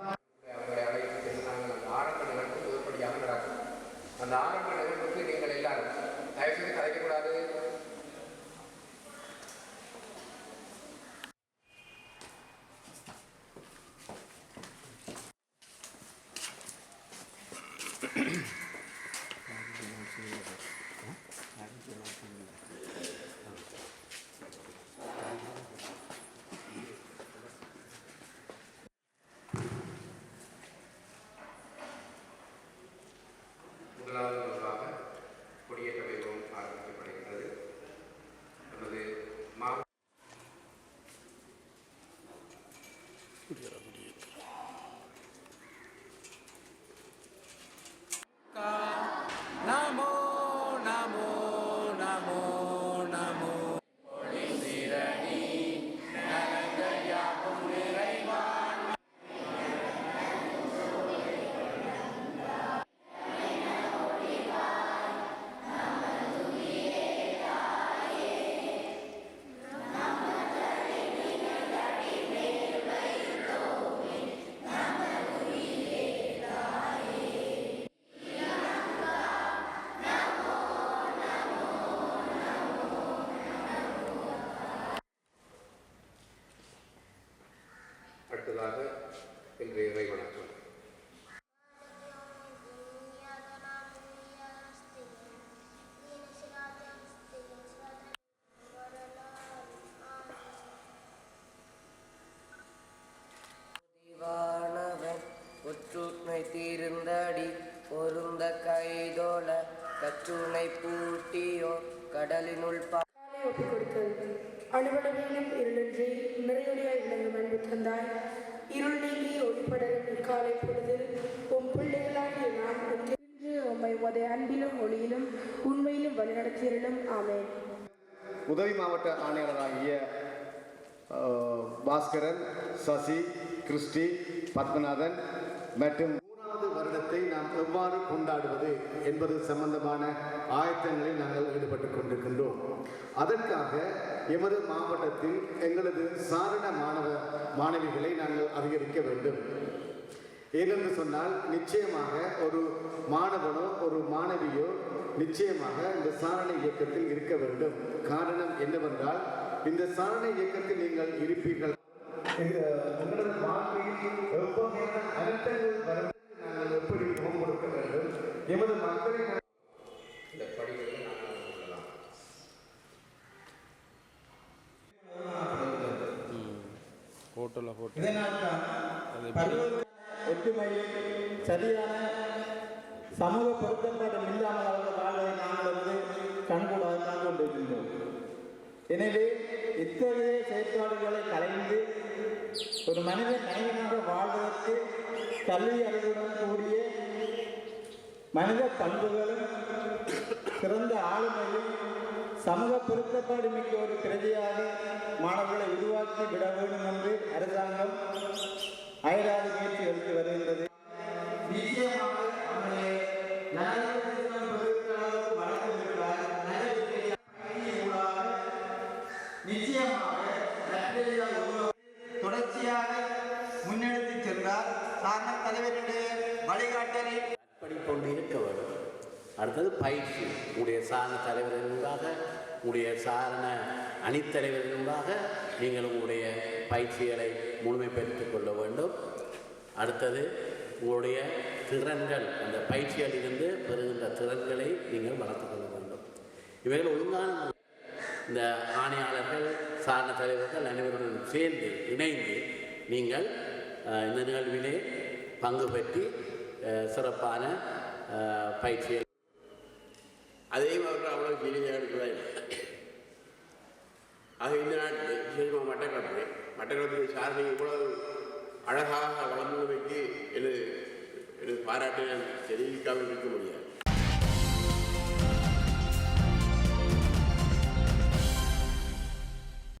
Bye. கற்றுனை பூட்டியோர் கடலினுள் பா காலை ஒப்புக் கொடுத்தல் அணுவளவேனும் இருளின்றி நிறையொளியாய் விளங்கும் அன்பு தந்தாய். இருள் நீங்கி ஒளிப்படலும் இக்காலை பொழுதில் உம் பிள்ளைகளாகிய நாம் இன்று உம்மை உமது அன்பிலும் ஒளியிலும் உண்மையிலும் வழிநடத்தியருளும். ஆமென். உதவி மாவட்ட ஆணையாளராகிய பாஸ்கரன் சசி கிறிஸ்டி பத்மநாதன் மற்றும் எவ்வாறு கொண்டாடுவது என்பது சம்பந்தமான ஆயத்தங்களில் நாங்கள் ஈடுபட்டுக் கொண்டிருக்கின்றோம். அதற்காக எமது மாவட்டத்தில் எங்களது சாரண மாணவ மாணவிகளை நாங்கள் அதிகரிக்க வேண்டும். ஏனென்று சொன்னால் நிச்சயமாக ஒரு மாணவனோ ஒரு மாணவியோ நிச்சயமாக இந்த சாரண இயக்கத்தில் இருக்க வேண்டும். காரணம் என்னவென்றால் இந்த சாரண இயக்கத்தில் நீங்கள் இருப்பீர்கள். உங்களது வாழ்க்கையில் எவ்வகையான அழுத்தங்கள் வரும் நாங்கள் எப்படி முகம் கொடுக்க வேண்டும் எமது மக்களை இந்த படிகளை நாங்கள் கொள்ளலாம் ஹோட்டலில் ஹோட்டல் இதனால்தான் பல்வேறு ஒற்றுமையில் சரியான சமூக பொருத்தப்பாடும் இல்லாமல் அவர்கள் வாழ்வதை நாங்கள் வந்து கண்கூடாக தான் கொண்டிருக்கின்றோம். எனவே இத்தகைய செயற்பாடுகளை கலைந்து ஒரு மனிதன் மனிதனாக வாழ்வதற்கு கல்வி அறிவுடன் கூடிய மனித பண்புகளும் சிறந்த ஆளுமையும் சமூக பொருத்தப்பாடு மிக்க ஒரு பிரதியாக மாணவர்களை உருவாக்கி விட வேண்டும் என்று அரசாங்கம் அயராது முயற்சி எடுத்து வருகின்றது. தொடர்ச்சியாக முன்னெடுத்து சென்றார். சாரண தலைவருடைய வழிகாட்டலை படிப்பொண்டு இருக்க வேண்டும். அடுத்தது பயிற்சி. உங்களுடைய சாரண தலைவர்களுக்காக உங்களுடைய சாரண அணித்தலைவர்களுக்காக நீங்கள் உங்களுடைய பயிற்சிகளை முழுமை பெற்றுக் கொள்ள வேண்டும். அடுத்தது உங்களுடைய திறன்கள். அந்த பயிற்சியில் இருந்து பெறுகின்ற திறன்களை நீங்கள் வளர்த்துக்கொள்ள வேண்டும். இவைகள் ஒழுங்கான இந்த ஆணையாளர்கள் சாரண தலைவர்கள் அனைவருடன் சேர்ந்து இணைந்து நீங்கள் இந்த நிகழ்விலே பங்கு பெற்றி சிறப்பான பயிற்சிகள் அதையும் அவர்கள் அவ்வளோ எளிதாக இல்லை. ஆக இந்த நாட்டில் விசேஷமாக மட்டக்களப்பு மட்டக்களப்பு சாரணை இவ்வளவு அழகாக வளர்ந்து வைத்து எனது எனது பாராட்டை நான் தெரிவிக்காமல் இருக்க முடியாது.